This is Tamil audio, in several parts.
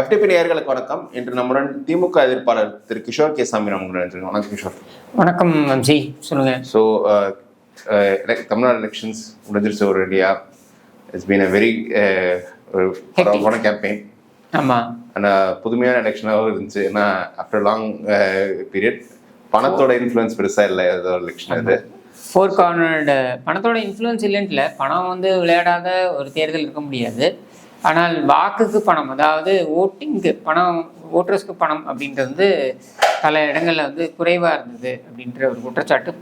எஃப்டிபி நேயர்களுக்கு வணக்கம். இன்று நம்முடன் திமுக எதிர்ப்பாளர் திரு கிஷோர் கே சாமி நம்முடன் வணக்கம் கிஷோர். வணக்கம் வம்சி. சொல்லுங்க. ஸோ தமிழ்நாடு எலெக்ஷன்ஸ் முடிஞ்சிருச்சு ஒரு ரெடியா இட்ஸ் பீன் அ வெரி ஒரு பரவான கேம்பெயின் ஆமா. ஆனால் புதுமையான எலெக்ஷனாகவும் இருந்துச்சு. ஏன்னா ஆஃப்டர் லாங் பீரியட் பணத்தோட இன்ஃப்ளூயன்ஸ் பெருசாக இல்லை. ஏதோ எலெக்ஷன் இது ஃபோர் கார்னர்டு பணத்தோட இன்ஃப்ளூயன்ஸ் இல்லைன்னு இல்லை. பணம் வந்து விளையாடாத ஒரு தேர்தல் இருக்க முடியாது. ஆனால் வாக்குக்கு பணம் அதாவது ஓட்டிங்க்கு பணம் ஓட்டர்ஸ்க்கு பணம் அப்படின்றது வந்து பல இடங்களில் வந்து குறைவாக இருந்தது அப்படின்ற ஒரு குற்றச்சாட்டு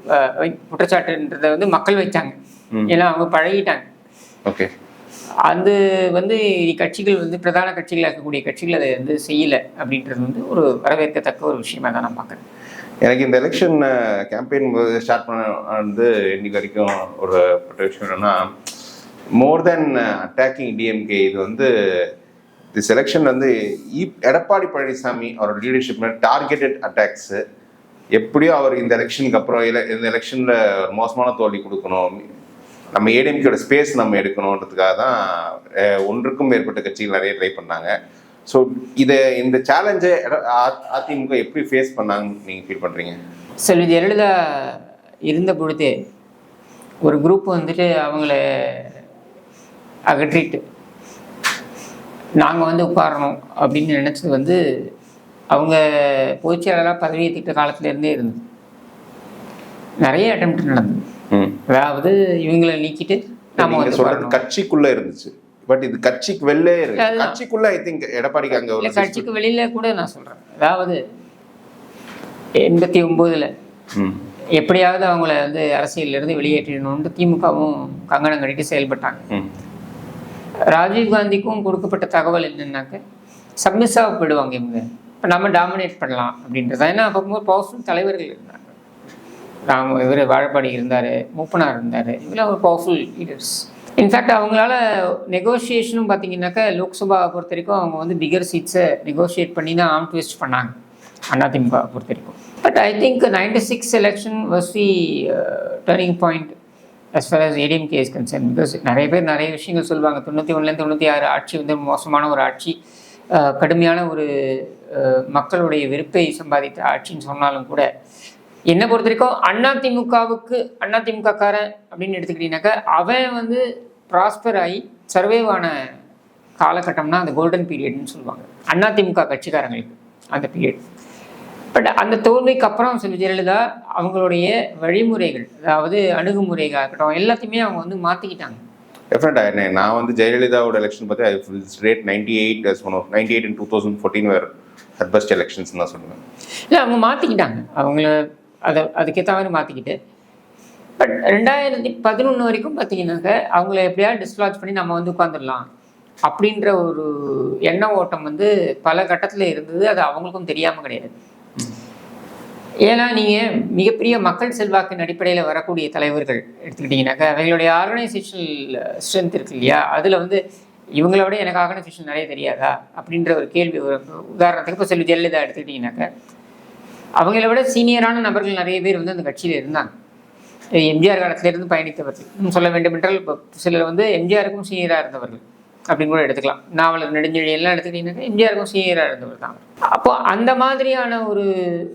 குற்றச்சாட்டுன்றதை வந்து மக்கள் வச்சாங்க. ஏன்னா அவங்க பழகிட்டாங்க. ஓகே. அது வந்து கட்சிகள் வந்து பிரதான கட்சிகளாக இருக்கக்கூடிய கட்சிகள் அதை வந்து செய்யலை அப்படின்றது வந்து ஒரு வரவேற்கத்தக்க ஒரு விஷயமா தான் நான் பார்க்குறேன். எனக்கு இந்த எலெக்ஷன் கேம்பெயின் ஸ்டார்ட் பண்ண வந்து இன்னைக்கு வரைக்கும் ஒரு விஷயம் என்னன்னா மோர் தென் அட்டாக்கிங் டிஎம்கே இது வந்து தி செலெக்ஷன் வந்து எடப்பாடி பழனிசாமி அவரோட லீடர்ஷிப்ல டார்கெட்டட் அட்டாக்ஸு எப்படியோ அவர் இந்த எலெக்ஷனுக்கு அப்புறம் இல்ல- இந்த எலெக்ஷனில் மோசமான தோல்வி கொடுக்கணும். நம்ம ஏடிஎம்கேட ஸ்பேஸ் நம்ம எடுக்கணுன்றதுக்காக தான் ஒன்றுக்கும் மேற்பட்ட கட்சிகள் நிறைய ட்ரை பண்ணாங்க. ஸோ இதை இந்த சேலஞ்சை அதிமுக எப்படி ஃபேஸ் பண்ணாங்கன்னு நீங்கள் ஃபீல் பண்ணுறீங்க செல்வி ஜெயலலிதா இருந்த பொழுதே ஒரு குரூப் வந்துட்டு அவங்கள அகற்றிட்டு நாங்கள் வந்து உட்காரணும் அப்படின்னு நினச்சது வந்து அவங்க பொதுச்செயலாளராக பதவி ஏற்றிட்ட காலத்துலேருந்தே இருந்தது. நிறைய அட்டெம்ப்ட் நடந்தது. அதாவது இவங்களை நீக்கிட்டு நாம வந்து சொல்றது. கட்சிக்குள்ள இருந்துச்சு. பட் இது கட்சிக்கு வெளிலே இருக்கு அதுதான். கட்சிக்குள்ள ஐ திங்க் எடப்பாடிக்கு அங்க இல்ல கட்சிக்கு வெளியில கூட நான் சொல்கிறேன் அதாவது எண்பத்தி ஒம்போதில் எப்படியாவது அவங்கள வந்து அரசியல்ல இருந்து வெளியேற்றணும்னு திமுகவும் கங்கணம் கட்டிட்டு செயல்பட்டாங்க. ராஜீவ்காந்திக்கும் ராஜீவ் காந்திக்கும் கொடுக்கப்பட்ட தகவல் என்னன்னாக்க சப்மிஸாக போயிடுவாங்க இவங்க. இப்போ நம்ம டாமினேட் பண்ணலாம் அப்படின்றது. ஏன்னா அப்போ பவர்ஃபுல் தலைவர்கள் இருந்தாங்க. ராம இவர் வாழப்பாடி இருந்தார் மூப்பனார் இருந்தார். இவங்களாம் ஒரு பவர்ஃபுல் லீடர்ஸ் இன்ஃபேக்ட் அவங்களால நெகோசியேஷனும் பார்த்தீங்கன்னாக்கா லோக்சபா பொறுத்த வரைக்கும் அவங்க வந்து பிகர் சீட்ஸை நெகோஷியேட் பண்ணி தான் ஆம் ட்விஸ்ட் பண்ணாங்க. அதிமுக பொறுத்த வரைக்கும். But I think ninety six election was the turning point as far as ADMK is concern because நிறைய பேர் நிறைய விஷயங்கள் சொல்லுவாங்க. தொண்ணூற்றி ஒன்றுலேருந்து தொண்ணூற்றி ஆறு ஆட்சி வந்து மோசமான ஒரு ஆட்சி. கடுமையான ஒரு மக்களுடைய வெறுப்பை சம்பாதித்த ஆட்சின்னு சொன்னாலும் கூட என்னை பொறுத்த வரைக்கும் அதிமுகவுக்கு அதிமுகக்காரன் அப்படின்னு எடுத்துக்கிட்டீங்கன்னாக்கா அவன் வந்து ப்ராஸ்பர் ஆகி சர்வைவ் ஆன காலகட்டம்னா அந்த கோல்டன் பீரியட்னு சொல்லுவாங்க. அதிமுக கட்சிக்காரங்களுக்கு அந்த பீரியட் பட் அந்த தோல்விக்கு அப்புறம் செல்வி ஜெயலலிதா அவங்களுடைய வழிமுறைகள் அதாவது அணுகுமுறைகளாக இருக்கட்டும் எல்லாத்தையுமே அவங்க வந்து மாற்றிக்கிட்டாங்க டெஃபினட்டா என்ன நான் வந்து ஜெயலலிதாவோட எலெக்ஷன் பத்தி I rate ninety eight one of ninety eight in two thousand fourteen where her best elections தான் சொல்லுவேன். இல்லை அவங்க மாற்றிக்கிட்டாங்க அவங்கள அதை அதுக்கேற்ற மாதிரி மாற்றிக்கிட்டு பட் ரெண்டாயிரத்தி பதினொன்று வரைக்கும் பார்த்தீங்கன்னாக்க அவங்கள எப்படியாவது டிஸ்லாஜ் பண்ணி நம்ம வந்து உட்காந்துடலாம் அப்படின்ற ஒரு எண்ண ஓட்டம் வந்து பல கட்டத்தில் இருந்தது. அது அவங்களுக்கும் தெரியாமல் கிடையாது. ஏன்னா நீங்கள் மிகப்பெரிய மக்கள் செல்வாக்கின் அடிப்படையில் வரக்கூடிய தலைவர்கள் எடுத்துக்கிட்டிங்கனாக்கா அவங்களுடைய ஆர்கனைசேஷனல் ஸ்ட்ரென்த் இருக்கு இல்லையா? அதில் வந்து இவங்கள விட எனக்கு ஆர்கனைசேஷன் நிறைய தெரியாதா? அப்படின்ற ஒரு கேள்வி உதாரணத்துக்கு இப்போ செல்வி ஜெயலலிதா எடுத்துக்கிட்டிங்கனாக்கா அவங்கள விட சீனியரான நபர்கள் நிறைய பேர் வந்து அந்த கட்சியில் இருந்தாங்க. எம்ஜிஆர் காலத்திலிருந்து பயணித்தவர்கள். சொல்ல வேண்டும் என்றால் இப்போ சிலர் வந்து எம்ஜிஆருக்கும் சீனியராக இருந்தவர்கள். அப்படின்னு கூட எடுத்துக்கலாம். நாவலர் நெடுஞ்செழி எல்லாம் எடுத்துக்கிட்டீங்கன்னா எம்ஜிஆருக்கும் சீனியராக இருந்தவர் தான். அப்போ அந்த மாதிரியான ஒரு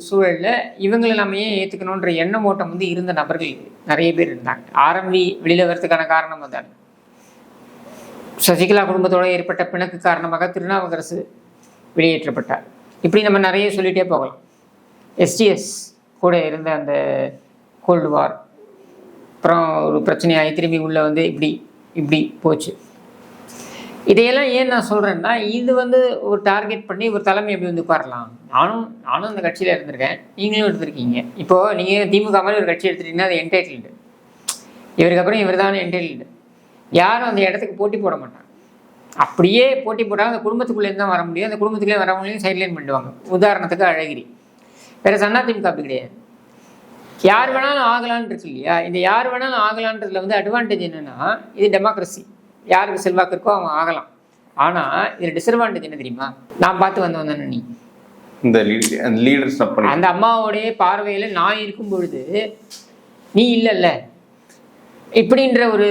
சூழலில் இவங்களை நம்ம ஏன் ஏற்றுக்கணுன்ற எண்ணம் ஓட்டம் வந்து இருந்த நபர்கள் நிறைய பேர் இருந்தாங்க. ஆரம்பி வெளியில் வரதுக்கான காரணம் அதான். சசிகலா குடும்பத்தோட ஏற்பட்ட பிணக்கு காரணமாக திருநாவுக்கரசு வெளியேற்றப்பட்டார். இப்படி நம்ம நிறைய சொல்லிகிட்டே போகலாம். எஸ்டிஎஸ் கூட இருந்த அந்த கோல்டு வார் அப்புறம் ஒரு பிரச்சனையாகி திரும்பி உள்ளே வந்து இப்படி இப்படி போச்சு. இதையெல்லாம் ஏன் நான் சொல்கிறேன்னா இது வந்து ஒரு டார்கெட் பண்ணி ஒரு தலைமை எப்படி வந்து உட்காரலாம்? நானும் நானும் அந்த கட்சியில் இருந்திருக்கேன். நீங்களும் எடுத்திருக்கீங்க. இப்போது நீங்கள் திமுக மாதிரி ஒரு கட்சி எடுத்துட்டீங்கன்னா அது என்டைட்டில்டு இவருக்கு அப்புறம் இவர் தான் என்டைட்டில்டு யாரும் அந்த இடத்துக்கு போட்டி போட மாட்டாங்க. அப்படியே போட்டி போட்டால் அந்த குடும்பத்துக்குள்ளேருந்து தான் வர முடியும். அந்த குடும்பத்துக்குள்ளே வரவங்களையும் சைட்லைன் பண்ணிடுவாங்க. உதாரணத்துக்கு அழகிரி. வேறு அதிமுக அப்படி கிடையாது. யார் வேணாலும் ஆகலான்னு இருக்கு இல்லையா? இந்த யார் வேணாலும் ஆகலான்றதுல வந்து அட்வான்டேஜ் என்னென்னா இது டெமோக்ரஸி யாருக்கு செல்வாக்கு இருக்கோ அவன் ஆகலாம். ஆனால் இதில் டிஸ்அட்வான்டேஜ் என்ன தெரியுமா? நான் பார்த்து வந்து வந்தேன் நீ. இந்த லீடர்ஸ் அந்த அம்மாவோடைய பார்வையில் நான் இருக்கும் பொழுது நீ இல்லைல்ல. இப்படின்ற ஒரு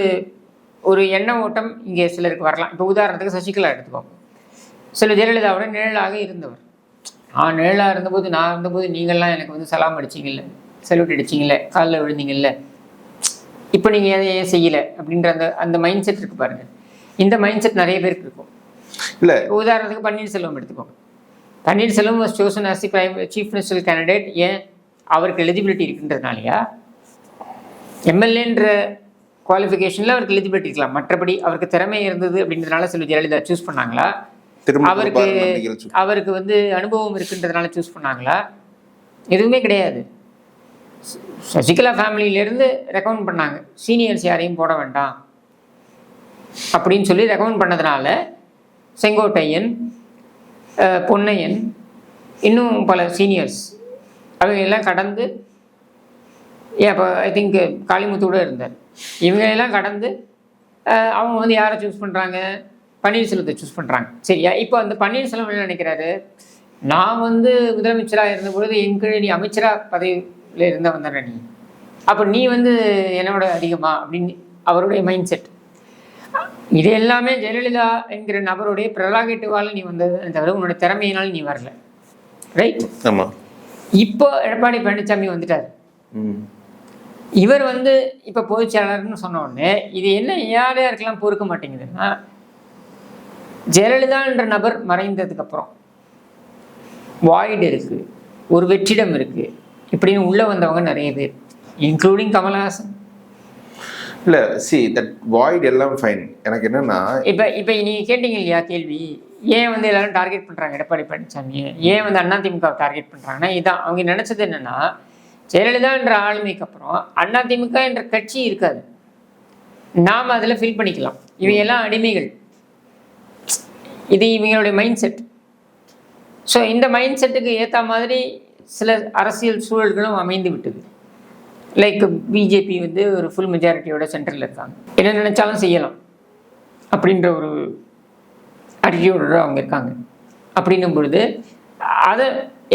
ஒரு எண்ண ஓட்டம் இங்கே சிலருக்கு வரலாம். இப்போ உதாரணத்துக்கு சசிகலா எடுத்துக்கோங்க. சில ஜெயலலிதாவோட நிழலாக இருந்தவர். நான் நிழலாக இருந்தபோது நான் இருந்தபோது நீங்கள்லாம் எனக்கு வந்து சலாம் அடிச்சிங்கல்ல செல்யூட் அடிச்சிங்கல்ல காலில் விழுந்தீங்கல்ல. இப்போ நீங்கள் எதை ஏன் செய்யலை அப்படின்ற அந்த அந்த மைண்ட் செட் இருக்கு பாருங்க. இந்த மைண்ட் செட் நிறைய பேருக்கு இருக்கும். இல்ல. உதாரணத்துக்கு பன்னீர்செல்வம் எடுத்துக்கோங்க. Panneerselvam was chosen as the prime chief minister candidate ஏன்? அவருக்கு எலிஜிபிலிட்டி இருக்குன்றதுனாலயா? எம்எல்ஏன்ற குவாலிஃபிகேஷனில் அவருக்கு எலிஜிபிலிட்டி இருக்கலாம். மற்றபடி அவருக்கு திறமை இருந்தது அப்படின்றதுனால சில ஜெயலலிதா சூஸ் பண்ணாங்களா? அவருக்கு அவருக்கு வந்து அனுபவம் இருக்குன்றதுனால சூஸ் பண்ணாங்களா? எதுவுமே கிடையாது. சசிகலா ஃபேமிலியிலேருந்து ரெக்கமெண்ட் பண்ணாங்க. சீனியர்ஸ் யாரையும் போட வேண்டாம். அப்படின்னு சொல்லி ரெக்கமெண்ட் பண்ணதுனால செங்கோட்டையன் பொன்னையன் இன்னும் பல சீனியர்ஸ் அவங்க எல்லாம் கடந்து ஏன் இப்போ ஐ திங்க் காளிமுத்தோடு இருந்தார். இவங்க எல்லாம் கடந்து அவங்க வந்து யாரை சூஸ் பண்ணுறாங்க பன்னீர்செல்வத்தை சூஸ் பண்ணுறாங்க சரியா? இப்போ அந்த பன்னீர்செல்வம் என்ன நினைக்கிறாரு? நான் வந்து முதலமைச்சராக இருந்த பொழுது என் கீழே நீ அமைச்சராக பதவியில் இருந்த வந்தார நீ அப்போ நீ வந்து என்னோட அதிகமா அப்படின்னு அவருடைய மைண்ட் செட் இது எல்லாமே ஜெயலலிதா என்கிற நபருடைய பிரலாகேட்டுவால் நீ வந்தது தவிர உன்னோட திறமையினால் நீ வரல. ரைட் ஆமா. இப்போ எடப்பாடி பழனிசாமி வந்துட்டார். ம். இவர் வந்து இப்போ பொதுச் செயலாளர்னு சொன்ன உடனே இது என்ன யார் யாருக்கெல்லாம் பொறுக்க மாட்டேங்குதுன்னா ஜெயலலிதா என்ற நபர் மறைந்ததுக்கு அப்புறம் வாய்டு இருக்கு ஒரு வெற்றிடம் இருக்கு இப்படின்னு உள்ள வந்தவங்க நிறைய பேர் இன்க்ளூடிங் கமலஹாசன். இல்ல சி தட் வாய்ட் எல்லாம் ஃபைன் எனக்கு என்னன்னா இப்போ இப்போ நீங்கள் கேட்டீங்க இல்லையா கேள்வி ஏன் வந்து எல்லாரும் டார்கெட் பண்ணுறாங்க எடப்பாடி பழனிசாமியை ஏன் வந்து அதிமுக டார்கெட் பண்ணுறாங்கன்னா இதான் அவங்க நினச்சது என்னன்னா ஜெயலலிதா என்ற ஆளுமைக்கு அப்புறம் அதிமுக என்ற கட்சி இருக்காது. நாம் அதில் ஃபில் பண்ணிக்கலாம். இவங்க எல்லாம் அடிமைகள். இது இவங்களுடைய மைண்ட் செட் ஸோ இந்த மைண்ட் செட்டுக்கு ஏற்ற மாதிரி சில அரசியல் சூழல்களும் அமைந்து விட்டது. லைக் பிஜேபி வந்து ஒரு ஃபுல் மெஜாரிட்டியோட சென்டரில் இருக்காங்க. என்ன நினைச்சாலும் செய்யலாம். அப்படின்ற ஒரு அட்டிடியூடோட அவங்க இருக்காங்க. அப்படின்னும் பொழுது அதை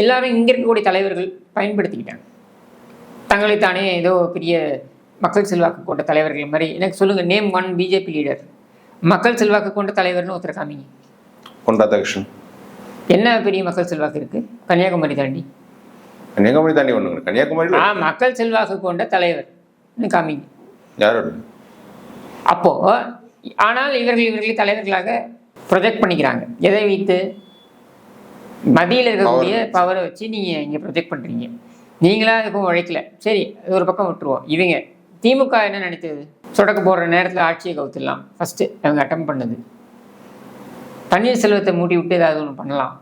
எல்லாரும் இங்கே இருக்கக்கூடிய தலைவர்கள் பயன்படுத்திக்கிட்டாங்க. தங்களை தானே ஏதோ பெரிய மக்கள் செல்வாக்கு கொண்ட தலைவர்கள் மாதிரி. எனக்கு சொல்லுங்கள் நேம் ஒன் பிஜேபி லீடர் மக்கள் செல்வாக்கு கொண்ட தலைவர்னு ஒருத்தர் காமிங்க கொண்டாதகிருஷ்ணன் என்ன பெரிய மக்கள் செல்வாக்கு இருக்குது கன்னியாகுமரி தாண்டி. கன்னியாகுமரி தாண்டி ஒண்ணுங்க கன்னியாகுமரியில் ஆ மக்கள் செல்வாக்கு கொண்ட தலைவர் காமிங்க யாரோட? அப்போ ஆனால் இவர்கள் இவர்களை தலைவர்களாக ப்ரொஜெக்ட் பண்ணிக்கிறாங்க. எதை வைத்து? மத்தியில் இருக்கக்கூடிய பவரை வச்சு நீங்கள் இங்கே ப்ரொஜெக்ட் பண்ணுறீங்க நீங்களா அதுக்கும் உழைக்கல. சரி அது ஒரு பக்கம் விட்டுருவோம். இவங்க திமுக என்ன நினைத்தது? சொடக்க போடுற நேரத்தில் ஆட்சியை கவுத்துடலாம். ஃபஸ்ட்டு அவங்க அட்டம் பண்ணது. பன்னீர்செல்வத்தை மூட்டி விட்டு ஏதாவது ஒன்று பண்ணலாம்.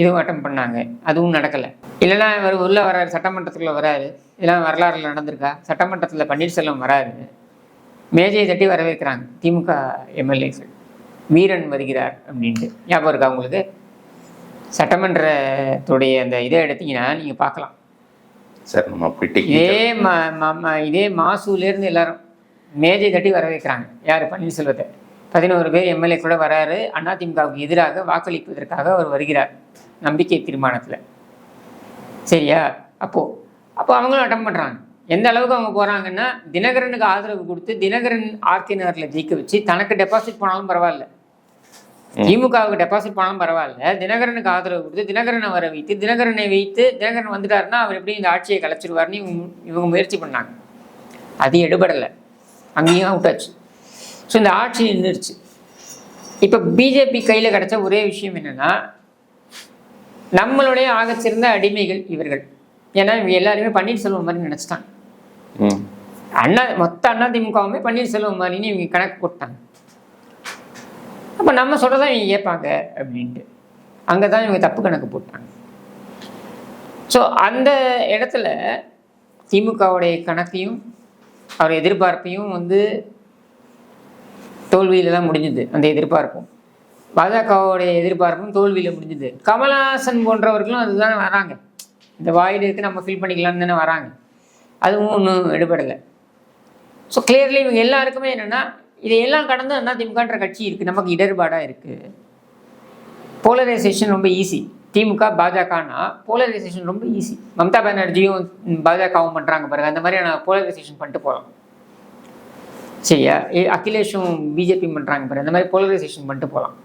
இதுவும் அட்டம் பண்ணாங்க. அதுவும் நடக்கலை. இல்லைன்னா இவர் உள்ள வராரு சட்டமன்றத்துக்குள்ள வராரு இதெல்லாம் வரலாறுல நடந்திருக்கா? சட்டமன்றத்தில் பன்னீர்செல்வம் வராரு. மேஜையை தட்டி வரவேற்கிறாங்க திமுக எம்எல்ஏக்கள். வீரன் வருகிறார் அப்படின்ட்டு. ஞாபகம் இருக்கா உங்களுக்கு? சட்டமன்றத்துடைய அந்த இதை எடுத்தீங்கன்னா நீங்கள் பார்க்கலாம். சார் நம்ம அப்படி இதே இதே மாசூலேருந்து எல்லாரும் மேஜை தட்டி வரவேற்கிறாங்க. யார்? பன்னீர்செல்வத்தை. பதினோரு பேர் எம்எல்ஏ கூட வராரு. அதிமுகவுக்கு எதிராக வாக்களிப்பதற்காக அவர் வருகிறார். நம்பிக்கை தீர்மானத்தில். சரியா? அப்போது அப்போ அவங்களும் அட்டம் பண்ணுறாங்க எந்த அளவுக்கு அவங்க போகிறாங்கன்னா தினகரனுக்கு ஆதரவு கொடுத்து தினகரன் ஆர்கே நகரில் ஜெயிக்க வச்சு தனக்கு டெபாசிட் போனாலும் பரவாயில்ல. திமுகவுக்கு டெபாசிட் போனாலும் பரவாயில்ல. தினகரனுக்கு ஆதரவு கொடுத்து தினகரனை வர வைத்து தினகரனை வைத்து தினகரன் வந்துட்டாருன்னா அவர் எப்படி இந்த ஆட்சியை கலைச்சிருவார்னு இவங்க இவங்க முயற்சி பண்ணாங்க. அது எடுபடலை. அங்கேயும் அவுட் ஆச்சு. ஸோ இந்த ஆட்சி நின்றுச்சு இப்போ பிஜேபி கையில் கிடைச்ச ஒரே விஷயம் என்னன்னா நம்மளுடைய ஆகச்சிறந்த அடிமைகள் இவர்கள். ஏன்னா இவங்க எல்லாருமே பன்னீர்செல்வம் மாதிரி நினச்சிட்டாங்க. அண்ணா மொத்த அண்ணா திமுகவுமே பன்னீர்செல்வம் மாதிரின்னு இவங்க கணக்கு போட்டாங்க. அப்போ நம்ம சொல்கிறதான் இவங்க கேட்பாங்க அப்படின்ட்டு. அங்கே தான் இவங்க தப்பு கணக்கு போட்டாங்க. ஸோ அந்த இடத்துல திமுகவுடைய கணக்கையும் அவர் எதிர்பார்ப்பையும் வந்து தோல்வியில் தான் முடிஞ்சுது. அந்த எதிர்பார்ப்பும். பாஜகவுடைய எதிர்பார்ப்பும் தோல்வியில் முடிஞ்சுது. கமலஹாசன் போன்றவர்களும் அதுதான் வராங்க. இந்த வாயில் இருக்கு நம்ம ஃபில் பண்ணிக்கலாம்னு தானே வராங்க. அதுவும் ஒன்றும் எடுபடலை. ஸோ கிளியர்லி இவங்க எல்லாருக்குமே என்னென்னா இதையெல்லாம் கடந்து அண்ணா திமுகன்ற கட்சி இருக்குது நமக்கு இடர்பாடாக இருக்குது போலரைசேஷன் ரொம்ப ஈஸி திமுக பாஜகனா போலரைசேஷன் ரொம்ப ஈஸி மம்தா பானர்ஜியும் பாஜகவும் பண்ணுறாங்க பாருங்க. அந்த மாதிரியான போலரைசேஷன் பண்ணிட்டு போகலாம் சரியா அகிலேஷும் பிஜேபி பண்ணுறாங்க பாரு இந்த மாதிரி போலரைசேஷன் பண்ணிட்டு போகலாம்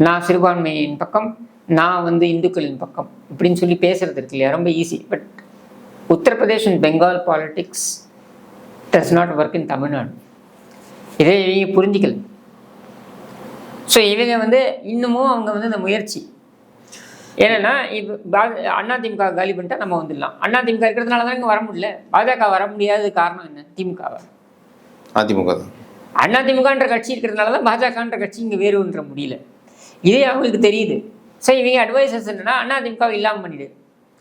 நான் சிறுபான்மையின் பக்கம் நான் வந்து இந்துக்களின் பக்கம் இப்படின்னு சொல்லி பேசுறது இருக்கு இல்லையா ரொம்ப easy but Uttar Pradesh and Bengal politics does not work in Tamil Nadu இதை இவங்க புரிஞ்சிக்கல ஸோ இவங்க வந்து இன்னமும் அவங்க வந்து இந்த முயற்சி. ஏன்னா இப்போ அண்ணா திமுக காலி பண்ணிட்டா நம்ம வந்துடலாம். அதிமுக இருக்கிறதுனால தான் இங்கே வர முடியல. பாஜக வர முடியாத காரணம் என்ன? திமுகவை? அதிமுக தான். அதிமுகன்ற கட்சி இருக்கிறதுனால தான் பாஜகன்ற கட்சி இங்கே வேறுன்ற முடியல. இதே அவங்களுக்கு தெரியுது. சரி இவங்க அட்வைசர்ஸ் என்னன்னா அதிமுக இல்லாமல் பண்ணிடு.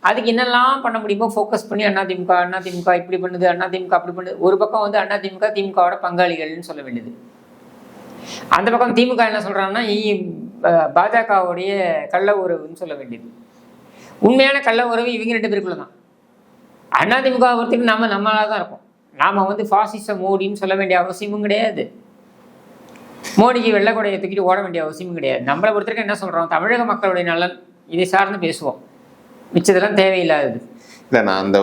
அதுக்கு என்னெல்லாம் பண்ண முடியுமோ ஃபோக்கஸ் பண்ணி அதிமுக அதிமுக இப்படி பண்ணுது அதிமுக அப்படி பண்ணுது. ஒரு பக்கம் வந்து அதிமுக திமுகவோட பங்காளிகள்னு சொல்ல வேண்டியது. அந்த பக்கம் திமுக என்ன சொல்கிறாங்கன்னா பாஜகவுடைய கள்ள உறவுன்னு சொல்ல வேண்டியது. உண்மையான கள்ள உறவு இவங்க ரெண்டு பேருக்குள்ள தான் அதிமுக ஒருத்தருக்கு நம்ம நம்மளாக தான் இருக்கும். நாம வந்து ஃபாசிச மோடின்னு சொல்ல வேண்டிய அவசியமும் கிடையாது. மோடிக்கு வெள்ளக்கொடையை தூக்கிட்டு ஓட வேண்டிய அவசியமும் கிடையாது. நம்மளை பொறுத்தவரைக்கும் என்ன சொல்றோம்? தமிழக மக்களுடைய நலன் இதை சார்ந்து பேசுவோம். மிச்சதெல்லாம் தேவையில்லாதது. இல்லை நான் அந்த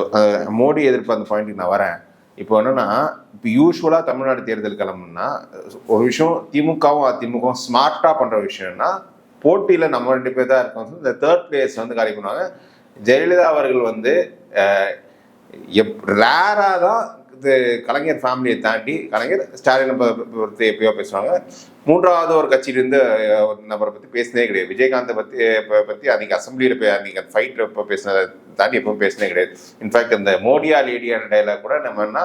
மோடி எதிர்ப்பு அந்த பாயிண்ட்டுக்கு நான் வரேன். இப்போ என்னன்னா இப்போ யூஸ்வலாக தமிழ்நாடு தேர்தல் கிளம்புனா ஒரு விஷயம் திமுகவும் அதிமுகவும் ஸ்மார்ட்டாக பண்ணுற விஷயம்னா போட்டியில் நம்ம ரெண்டு பேர் தான் இருக்கோம். இந்த தேர்ட் பிளேஸ் வந்து காலி பண்ணுவாங்க. ஜெயலலிதா அவர்கள் வந்து எப் ரேராக தான் கலைஞர் ஃபேமிலியை தாண்டி கலைஞர் ஸ்டாலினை பற்றி எப்பயோ பேசுவாங்க. மூன்றாவது ஒரு கட்சியிலிருந்து ஒரு நபரை பற்றி பேசினே கிடையாது. விஜயகாந்தை பற்றி பற்றி அன்றைக்கி அசம்பிளியில் போய் அன்றைக்கி ஃபைட் இப்போ பேசினதை தாண்டி எப்பவும் பேசினே கிடையாது. இன்ஃபேக்ட் இந்த மோடியா லேடியா டைலாக் கூட நம்ம என்ன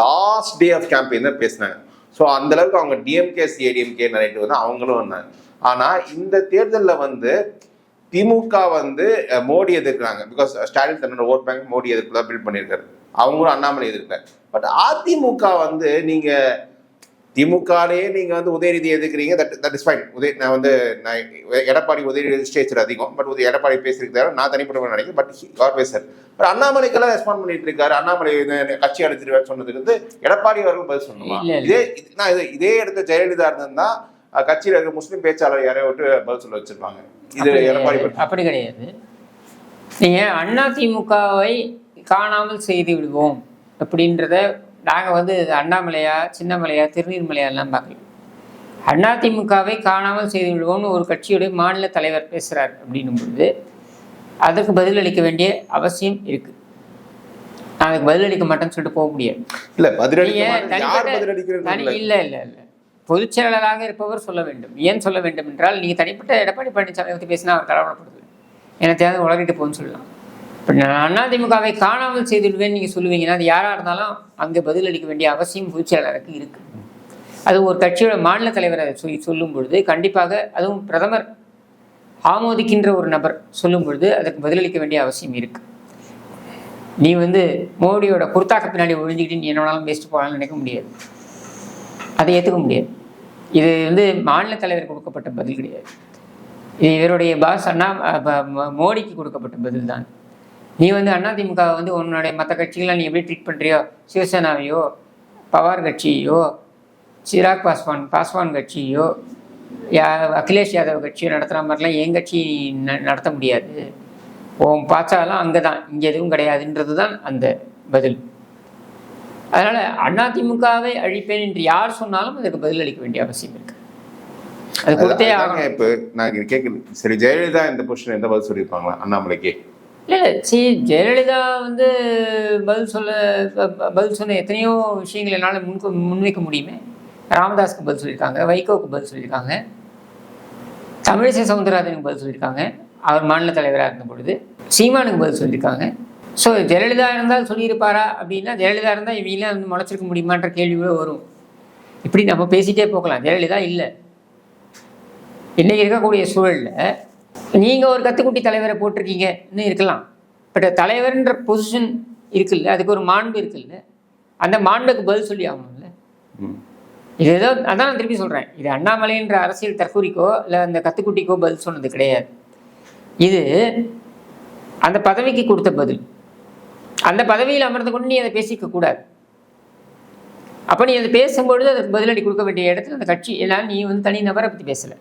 லாஸ்ட் டே ஆஃப் கேம்பெயின் தான் பேசினாங்க. ஸோ அந்தளவுக்கு அவங்க டிஎம்கே சிஏடிஎம்கே நைட்டு வந்து அவங்களும் வந்தாங்க. ஆனால் இந்த தேர்தலில் வந்து திமுக வந்து மோடி எதிர்க்கிறாங்க. பிகாஸ் ஸ்டாலின் தன்னோட ஓட் பேங்க் மோடி எதிர்ப்பு தான் பில்ட் பண்ணியிருக்காரு. அவங்களும் அண்ணாமலை எதிர்க்கிறார் பட் அதிமுக வந்து நீங்க திமுகலேயே நீங்க வந்து Udhayanidhi எதிர்க்கிறீங்க. That that is fine Udhaya நான் வந்து நான் எடப்பாடி உதயநிதி ஸ்டேச்சர் அதிகம். பட் உதய எடப்பாடி பேசியிருக்காரு நான் தனிப்பட்ட நினைக்கிறேன். பட் காட் பேசர் பட் அண்ணாமலைக்கெல்லாம் ரெஸ்பாண்ட் பண்ணிட்டு இருக்காரு அண்ணாமலை கட்சி அழைச்சிருவாரு சொன்னதுக்கு வந்து எடப்பாடி அவர்கள் பதில் சொல்லணுமா. இதே நான் இது இதே இடத்த ஜெயலலிதா இருந்திருந்தா கட்சியில இருக்க முஸ்லீம் பேச்சாளர் யாரையோ விட்டு பதில் சொல்ல வச்சிருப்பாங்க. இது எடப்பாடி. அப்படி கிடையாது. நீங்க அண்ணா திமுகவை காணாமல் செய்து விடுவோம். அப்படின்றத நாங்க வந்து அண்ணாமலையா சின்னமலையா திருநீர்மலையா எல்லாம் பார்க்கல. அண்ணா திமுகவை காணாமல் செய்து விடுவோம்னு ஒரு கட்சியுடைய மாநில தலைவர் பேசுறார் அப்படின்னும் பொழுது அதற்கு பதிலளிக்க வேண்டிய அவசியம் இருக்கு. நான் அதுக்கு பதிலளிக்க மாட்டேன்னு சொல்லிட்டு போக முடியாது. இல்ல இல்ல. இல்ல இல்ல பொதுச் செயலாளராக இருப்பவர் சொல்ல வேண்டும். ஏன் சொல்ல வேண்டும் என்றால் நீங்க தனிப்பட்ட எடப்பாடி பழனிசாமி பற்றி பேசினா அவர் கலவரப்படுது எனக்கு தேவை உலகிட்டு போன்னு சொல்லலாம். அதிமுகவை காணாமல் செய்துவிடுவேன் நீங்கள் சொல்லுவீங்கன்னா அது யாராக இருந்தாலும் அங்கே பதிலளிக்க வேண்டிய அவசியம் பொதுச்செயலாளருக்கு இருக்குது அது ஒரு கட்சியோட மாநில தலைவர் அதை சொல்லி சொல்லும் பொழுது கண்டிப்பாக அதுவும் பிரதமர் ஆமோதிக்கின்ற ஒரு நபர் சொல்லும் பொழுது அதற்கு பதிலளிக்க வேண்டிய அவசியம் இருக்குது நீ வந்து மோடியோட குர்தாக்கு பின்னாடி ஒழிஞ்சிக்கிட்டு நீ என்ன வேணாலும் பேசிட்டு போகலாம்னு நினைக்க முடியாது. அதை ஏற்றுக்க முடியாது. இது வந்து மாநில தலைவர் கொடுக்கப்பட்ட பதில் கிடையாது. இது இவருடைய பாஸ் அண்ணா மோடிக்கு கொடுக்கப்பட்ட பதில் தான் நீ வந்து அதிமுக வந்து உன்னுடைய மற்ற கட்சிகளை நீ எப்படி ட்ரீட் பண்ணுறியோ சிவசேனாவையோ? பவார் கட்சியோ சிராக் பாஸ்வான் பாஸ்வான் கட்சியோ யா அகிலேஷ் யாதவ் கட்சியோ நடத்துகிற மாதிரிலாம் என் கட்சி நடத்த முடியாது. உன் பாச்சாலாம் அங்கே தான் இங்கே எதுவும் கிடையாதுன்றது தான் அந்த பதில். அதனால் அதிமுகவை அழிப்பேன் என்று யார் சொன்னாலும் அதுக்கு பதிலளிக்க வேண்டிய அவசியம் இருக்கு. அது கொடுத்தே ஆகணும். இப்ப நான் கேட்குது சரி ஜெயலலிதா இந்த பொசிஷன் எந்த பதில் சொல்லியிருப்பாங்களா? அண்ணாமலைக்கு? இல்லை இல்லை சரி ஜெயலலிதா வந்து பதில் சொல்ல ப- பதில் சொன்ன எத்தனையோ விஷயங்கள் என்னால் முன் முன்வைக்க முடியுமே. ராமதாஸ்க்கு பதில் சொல்லியிருக்காங்க வைகோவுக்கு பதில் சொல்லியிருக்காங்க தமிழிசை சவுந்தரராஜனுக்கு பதில் சொல்லியிருக்காங்க அவர் மாநில தலைவராக இருந்த பொழுது சீமானுக்கு பதில் சொல்லியிருக்காங்க. ஸோ ஜெயலலிதா இருந்தால் சொல்லியிருப்பாரா அப்படின்னா ஜெயலலிதா இருந்தால் இவங்களாம் வந்து முளைச்சிருக்க முடியுமான்ற கேள்வி கூட வரும். இப்படி நம்ம பேசிகிட்டே போகலாம். ஜெயலலிதா இல்லை. இன்றைக்கி இருக்கக்கூடிய சூழலில் நீங்க ஒரு கத்துக்குட்டி தலைவரை போட்டிருக்கீங்க இன்னும் இருக்கலாம். பட் தலைவர்ன்ற பொசிஷன் இருக்குல்ல அதுக்கு ஒரு மாண்பு இருக்குல்ல. அந்த மாண்புக்கு பதில் சொல்லி ஆகணும்ல. இது ஏதோ அதான் நான் திருப்பி சொல்றேன். இது அண்ணாமலைன்ற அரசியல் தற்கூரிக்கோ இல்லை அந்த கத்துக்குட்டிக்கோ பதில் சொன்னது கிடையாது. இது அந்த பதவிக்கு கொடுத்த பதில். அந்த பதவியில் அமர்ந்து கொண்டு நீ அதை பேசிக்க கூடாது. அப்போ நீ அதை பேசும்பொழுது அதுக்கு பதிலடி கொடுக்க வேண்டிய இடத்துல அந்த கட்சி எல்லாம் நீ வந்து தனி நபரை பற்றி பேசலை.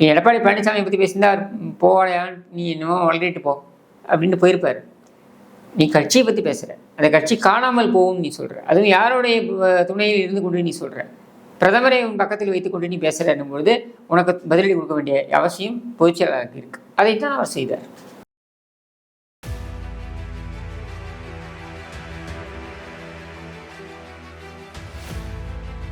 எடப்பாடி பழனிசாமியை பற்றி பேசியிருந்தா அவர் போவாயா நீ என்னமோ வளரிட்டு போ அப்படின்னு போயிருப்பார். நீ கட்சியை பற்றி பேசுகிற அந்த கட்சி காணாமல் போகும் நீ சொல்கிற அதுவும் யாருடைய துணையில் இருந்து கொண்டு நீ சொல்கிற பிரதமரை உன் பக்கத்தில் வைத்துக்கொண்டு நீ பேசுகிறன்னும் பொழுது உனக்கு பதிலடி கொடுக்க வேண்டிய அவசியம் பொதுச்செயலாளருக்கு இருக்குது அதைத்தான் அவர் செய்தார்.